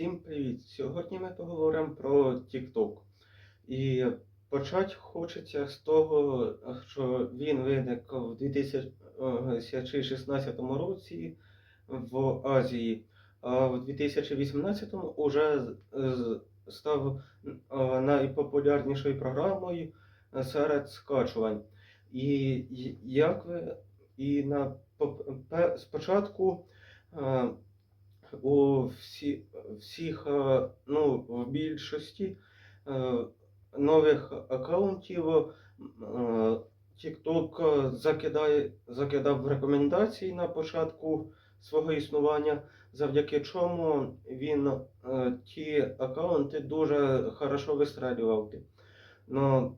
Всім привіт! Сьогодні ми поговоримо про TikTok. І почати хочеться з того, що він виник в 2016 році в Азії, а в 2018 уже став найпопулярнішою програмою серед скачувань. І як ви і на спочатку. У всі, всіх, е, ну, в більшості е, нових аккаунтів е, TikTok закидає, закидав рекомендації на початку свого існування, завдяки чому він ті аккаунти дуже хорошо вистрелював. Но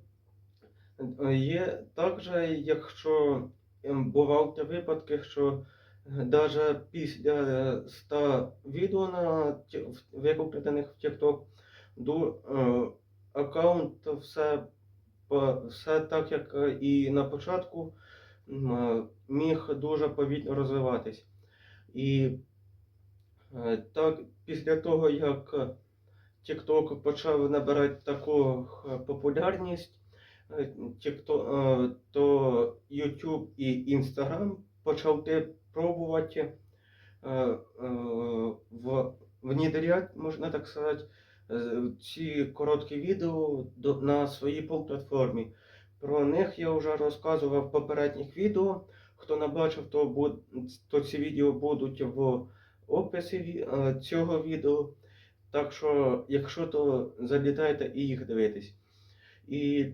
е, є також, якщо бували випадки, що Даже після 100 відео на ті- в- TikTok, ду, е, аккаунт все, все так, як е, і на початку, е, міг дуже повільно розвиватись. І е, так, після того, як е, TikTok почав набирати таку е, популярність, е, е, то YouTube і Instagram почав те пробувати е, е, в, внедрять, можна так сказати, е, ці короткі відео на своїй платформі. Про них я вже розказував в попередніх відео. Хто не бачив, то, буд, то ці відео будуть в описі цього відео. Так що, якщо то залітайте і їх дивитесь. І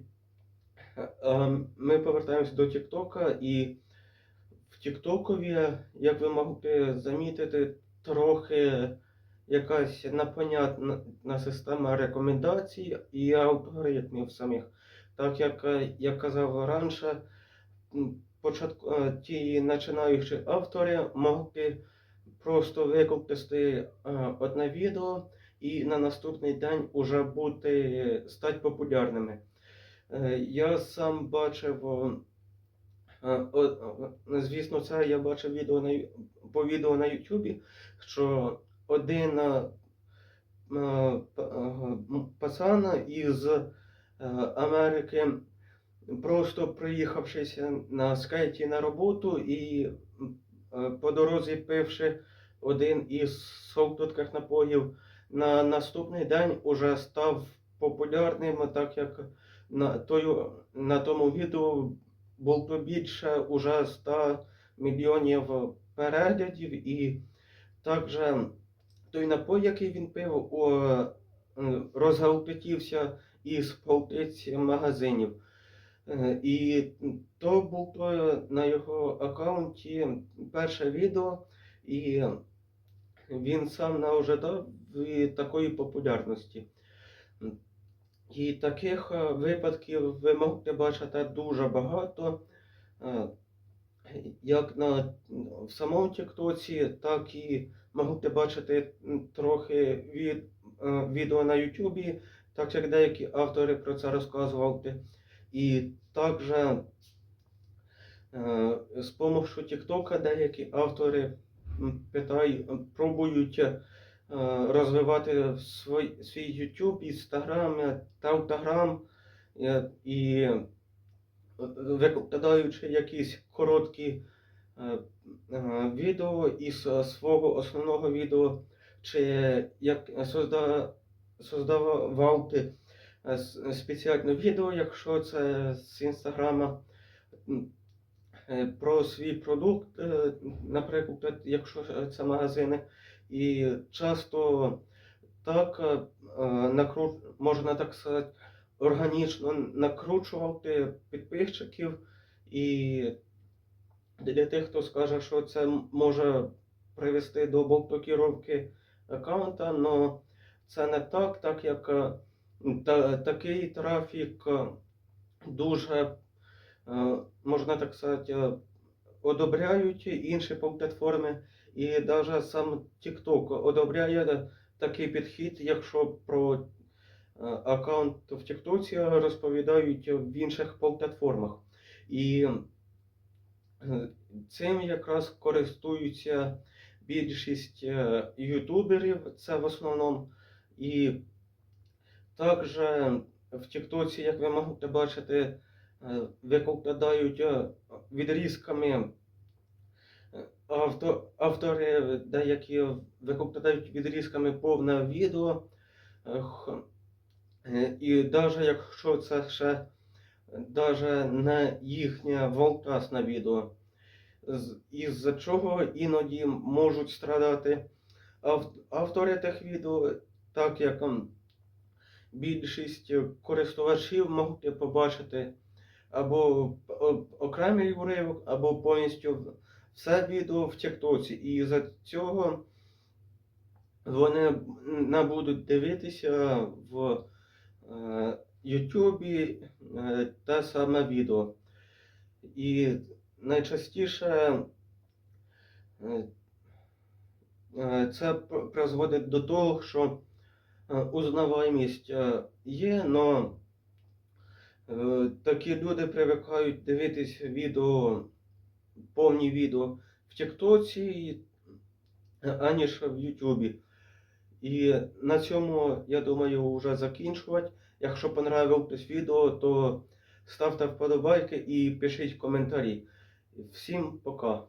е, е, ми повертаємось до Тіктока і Тіктокові, як ви могли замітити, трохи якась непонятна система рекомендацій і алгоритмів самих. Так як е, я казав раніше, початку е, ті починаючі автори могли просто викласти е, одне відео і на наступний день уже бути стати популярними. Я сам бачив. Е, Звісно, це я бачив відео на, по відео на Ютубі, що один е, е, пацан із Америки, просто приїхавшися на скейті на роботу і по дорозі пивши один із солодких напоїв, на наступний день уже став популярним, так як на, тою, на тому відео було більше уже 100 мільйонів переглядів, і також той напой, який він пив, розгалпетівся із полтиць магазинів. Е, І то було на його аккаунті перше відео, і він сам не ожидав такої популярності. І таких е, випадків ви можете бачити дуже багато, е, як на в самому Тіктоці, так і можете бачити трохи від е, відео на Ютубі, так як деякі автори про це розказували. І також з допомогою Тіктока деякі автори питають, пробують розвивати свій, свій YouTube, Instagram, Telegram е, і викладаючи якісь короткі е, е, відео із е, свого основного відео, чи як создавати е, спеціальне відео, якщо це з інстаграма, е, про свій продукт, е, наприклад, якщо це магазини. І часто так е, е, можна так сказати, органічно накручувати підписчиків. І для тих, хто скаже, що це може привести до блокировки аккаунта, але це не так, так як е, та, такий трафік дуже, можна так сказати, одобряють інші платформи. І навіть сам TikTok одобряє такий підхід, якщо про е, аккаунт в TikTok розповідають в інших платформах. І е, цим якраз користуються більшість е, ютуберів, це в основному. І також в Тіктоці, як ви можете бачити, викладають відрізками автори деякі викладають відрізками повне відео. Е, І навіть якщо це ще даже не їхнє волкасне відео, із-за чого іноді можуть страдати автори тих відео, так як більшість користувачів можуть побачити або окремий уривок, або повністю все відео в Тіктоці. І за цього вони не будуть дивитися в е, Ютубі е, те саме відео. І найчастіше е, це призводить до того, що узнаваємість є, але такі люди привикають дивитись відео, повні відео в Тіктоці, аніж в Ютубі. І на цьому, я думаю, вже закінчувати. Якщо понравилось відео, то ставте вподобайки і пишіть коментарі. Всім пока.